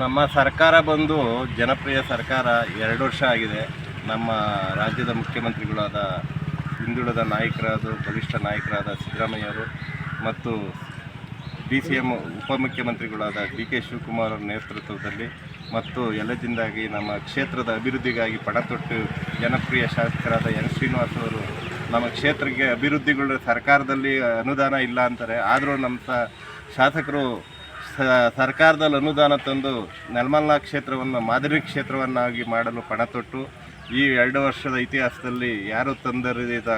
ನಮ್ಮ ಸರ್ಕಾರ ಬಂದು ಜನಪ್ರಿಯ ಸರ್ಕಾರ ಎರಡು ವರ್ಷ ಆಗಿದೆ. ನಮ್ಮ ರಾಜ್ಯದ ಮುಖ್ಯಮಂತ್ರಿಗಳಾದ ಹಿಂದುಳಿದ ನಾಯಕರಾದ, ಬಲಿಷ್ಠ ನಾಯಕರಾದ ಸಿದ್ದರಾಮಯ್ಯವರು ಮತ್ತು ಡಿ ಸಿ ಎಂ ಉಪಮುಖ್ಯಮಂತ್ರಿಗಳಾದ ಡಿ ಕೆ ಶಿವಕುಮಾರ್ ಅವರ ನೇತೃತ್ವದಲ್ಲಿ ಮತ್ತು ಎಲ್ಲದಿಂದಾಗಿ ನಮ್ಮ ಕ್ಷೇತ್ರದ ಅಭಿವೃದ್ಧಿಗಾಗಿ ಪಣ ತೊಟ್ಟು ಜನಪ್ರಿಯ ಶಾಸಕರಾದ ಎನ್ ಶ್ರೀನಿವಾಸ್ ಅವರು ನಮ್ಮ ಕ್ಷೇತ್ರಕ್ಕೆ ಅಭಿವೃದ್ಧಿಗಳು ಸರ್ಕಾರದಲ್ಲಿ ಅನುದಾನ ಇಲ್ಲ ಅಂತಾರೆ. ಆದರೂ ನಮ್ಮ ಶಾಸಕರು ಸರ್ಕಾರದಲ್ಲಿ ಅನುದಾನ ತಂದು ನೆಲಮಲ್ಲ ಕ್ಷೇತ್ರವನ್ನು, ಮಾದರಿ ಕ್ಷೇತ್ರವನ್ನಾಗಿ ಮಾಡಲು ಪಣ ತೊಟ್ಟು, ಈ ಎರಡು ವರ್ಷದ ಇತಿಹಾಸದಲ್ಲಿ ಯಾರು ತಂದರಿದ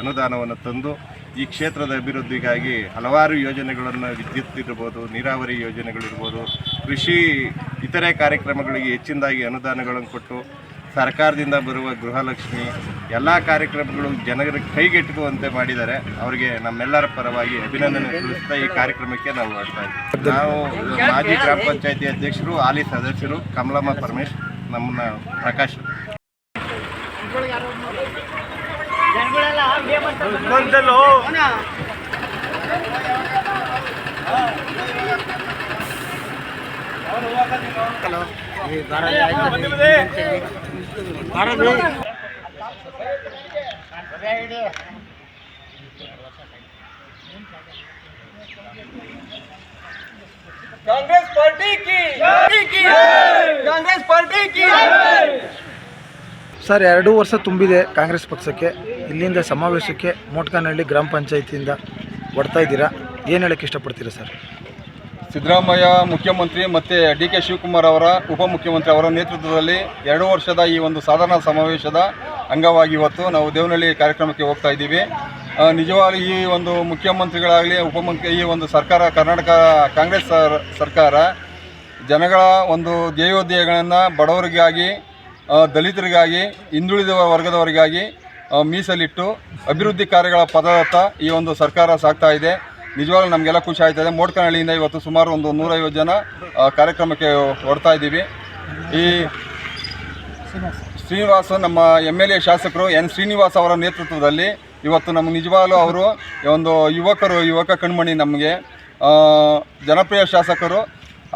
ಅನುದಾನವನ್ನು ತಂದು, ಈ ಕ್ಷೇತ್ರದ ಅಭಿವೃದ್ಧಿಗಾಗಿ ಹಲವಾರು ಯೋಜನೆಗಳನ್ನು ವಿದ್ಯುತ್ ಇರ್ಬೋದು, ನೀರಾವರಿ ಯೋಜನೆಗಳಿರ್ಬೋದು, ಕೃಷಿ, ಇತರೆ ಕಾರ್ಯಕ್ರಮಗಳಿಗೆ ಹೆಚ್ಚಿನದಾಗಿ ಅನುದಾನಗಳನ್ನು ಕೊಟ್ಟು ಸರ್ಕಾರದಿಂದ ಬರುವ ಗೃಹಲಕ್ಷ್ಮಿ ಎಲ್ಲ ಕಾರ್ಯಕ್ರಮಗಳು ಜನರ ಕೈಗೆಟುಕುವಂತೆ ಮಾಡಿದ್ದಾರೆ. ಅವರಿಗೆ ನಮ್ಮೆಲ್ಲರ ಪರವಾಗಿ ಅಭಿನಂದನೆ ತಿಳಿಸ್ತಾ ಈ ಕಾರ್ಯಕ್ರಮಕ್ಕೆ ನಾವು ಬರ್ತಾ ಇದ್ದೀವಿ. ನಾವು ಮಾಜಿ ಗ್ರಾಮ ಪಂಚಾಯತಿ ಅಧ್ಯಕ್ಷರು, ಹಾಲಿ ಸದಸ್ಯರು ಕಮಲಮ್ಮ ಪರಮೇಶ್, ನಮ್ಮನ್ನ ಪ್ರಕಾಶ್. कांग्रेस पार्टी की की कांग्रेस पार्टी की ಸರ್ ಎರಡು ವರ್ಷ ತುಂಬಿದೆ ಕಾಂಗ್ರೆಸ್ ಪಕ್ಷಕ್ಕೆ ಇಲ್ಲಿಂದ ಸಮಾವೇಶಕ್ಕೆ ಮೋಟ್ಕನಹಳ್ಳಿ ಗ್ರಾಮ ಪಂಚಾಯತಿಯಿಂದ ಹೊಡ್ತಾ ಇದ್ದೀರಾ ಏನು ಹೇಳಕ್ಕೆ ಇಷ್ಟಪಡ್ತೀರಾ ಸರ್ ಸಿದ್ದರಾಮಯ್ಯ ಮುಖ್ಯಮಂತ್ರಿ ಮತ್ತು ಡಿ ಕೆ ಶಿವಕುಮಾರ್ ಅವರ ಉಪಮುಖ್ಯಮಂತ್ರಿ ಅವರ ನೇತೃತ್ವದಲ್ಲಿ ಎರಡು ವರ್ಷದ ಈ ಒಂದು ಸಾಧಾರಣ ಸಮಾವೇಶದ ಅಂಗವಾಗಿ ಇವತ್ತು ನಾವು ದೇವನಹಳ್ಳಿ ಕಾರ್ಯಕ್ರಮಕ್ಕೆ ಹೋಗ್ತಾ ಇದ್ದೀವಿ. ನಿಜವಾಗಿ ಈ ಒಂದು ಮುಖ್ಯಮಂತ್ರಿಗಳಾಗಲಿ, ಉಪಮುಖ್ಯ, ಈ ಒಂದು ಸರ್ಕಾರ, ಕರ್ನಾಟಕ ಕಾಂಗ್ರೆಸ್ ಸರ್- ಸರ್ಕಾರ ಜನಗಳ ಒಂದು ಧ್ಯೇಯೋದ್ಯಗಳನ್ನು ಬಡವರಿಗಾಗಿ ದಲಿತರಿಗಾಗಿ, ಹಿಂದುಳಿದ ವರ್ಗದವರಿಗಾಗಿ ಮೀಸಲಿಟ್ಟು ಅಭಿವೃದ್ಧಿ ಕಾರ್ಯಗಳ ಪದದತ್ತ ಈ ಒಂದು ಸರ್ಕಾರ ಸಾಗ್ತಾ ಇದೆ. ನಿಜವಾಗ್ಲೂ ನಮಗೆಲ್ಲ ಖುಷಿ ಆಯ್ತದೆ ಮೋಡ್ಕನಹಳ್ಳಿಯಿಂದ ಇವತ್ತು ಸುಮಾರು ಒಂದು ನೂರೈವತ್ತು ಜನ ಕಾರ್ಯಕ್ರಮಕ್ಕೆ ಹೊಡ್ತಾ ಇದ್ದೀವಿ. ಈ ಶ್ರೀನಿವಾಸ್, ನಮ್ಮ ಎಂ ಎಲ್ ಎ ಶಾಸಕರು ಎನ್ ಶ್ರೀನಿವಾಸ್ ಅವರ ನೇತೃತ್ವದಲ್ಲಿ ಇವತ್ತು ನಮ್ಮ ನಿಜವಾಗ್ಲೂ ಅವರು ಒಂದು ಯುವಕರು, ಯುವಕ ಕಣ್ಮಣಿ ನಮಗೆ ಜನಪ್ರಿಯ ಶಾಸಕರು.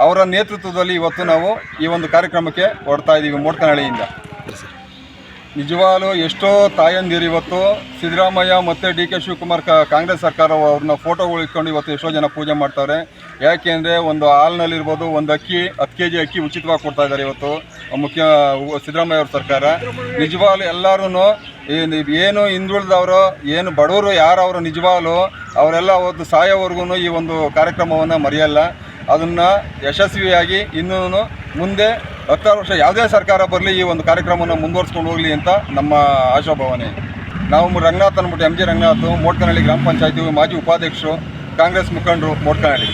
ಅವರ ನೇತೃತ್ವದಲ್ಲಿ ಇವತ್ತು ನಾವು ಈ ಒಂದು ಕಾರ್ಯಕ್ರಮಕ್ಕೆ ಹೊಡ್ತಾ ಇದ್ದೀವಿ ಮೋಡ್ಕನಹಳ್ಳಿಯಿಂದ. ನಿಜವಾಗ್ಲೂ ಎಷ್ಟೋ ತಾಯಂದಿರು ಇವತ್ತು ಸಿದ್ದರಾಮಯ್ಯ ಮತ್ತು ಡಿ ಕೆ ಶಿವಕುಮಾರ್ ಕಾಂಗ್ರೆಸ್ ಸರ್ಕಾರ ಅವ್ರನ್ನ ಫೋಟೋಗಳು ಇಟ್ಕೊಂಡು ಇವತ್ತು ಎಷ್ಟೋ ಜನ ಪೂಜೆ ಮಾಡ್ತಾರೆ. ಯಾಕೆಂದರೆ ಒಂದು ಹಾಲ್ನಲ್ಲಿರ್ಬೋದು ಒಂದು ಅಕ್ಕಿ, ಹತ್ತು ಕೆ ಜಿ ಅಕ್ಕಿ ಉಚಿತವಾಗಿ ಕೊಡ್ತಾ ಇದ್ದಾರೆ ಇವತ್ತು ಮುಖ್ಯ ಸಿದ್ದರಾಮಯ್ಯ ಅವ್ರ ಸರ್ಕಾರ. ನಿಜವಾಗ್ಲೂ ಎಲ್ಲರೂ ಏನು ಹಿಂದುಳಿದವರು, ಏನು ಬಡವರು ಯಾರವರು ನಿಜವಾಗ್ಲೂ ಅವರೆಲ್ಲ ಅವತ್ತು ಸಾಯೋವರೆಗೂ ಈ ಒಂದು ಕಾರ್ಯಕ್ರಮವನ್ನು ಮರೆಯಲ್ಲ. ಅದನ್ನು ಯಶಸ್ವಿಯಾಗಿ ಇನ್ನೂ ಮುಂದೆ ಹತ್ತಾರು ವರ್ಷ ಯಾವುದೇ ಸರ್ಕಾರ ಬರಲಿ, ಈ ಒಂದು ಕಾರ್ಯಕ್ರಮವನ್ನು ಮುಂದುವರಿಸ್ಕೊಂಡು ಹೋಗಲಿ ಅಂತ ನಮ್ಮ ಆಶಾಭಾವನೆ. ನಾವು ರಂಗನಾಥ್ ಅಂದ್ಬಿಟ್ಟು ಎಂ ಜಿ ರಂಗನಾಥ್, ಮೋಟ್ಕನಹಳ್ಳಿ ಗ್ರಾಮ ಪಂಚಾಯತಿ ಮಾಜಿ ಉಪಾಧ್ಯಕ್ಷರು, ಕಾಂಗ್ರೆಸ್ ಮುಖಂಡರು ಮೋಟ್ಕನಹಳ್ಳಿ.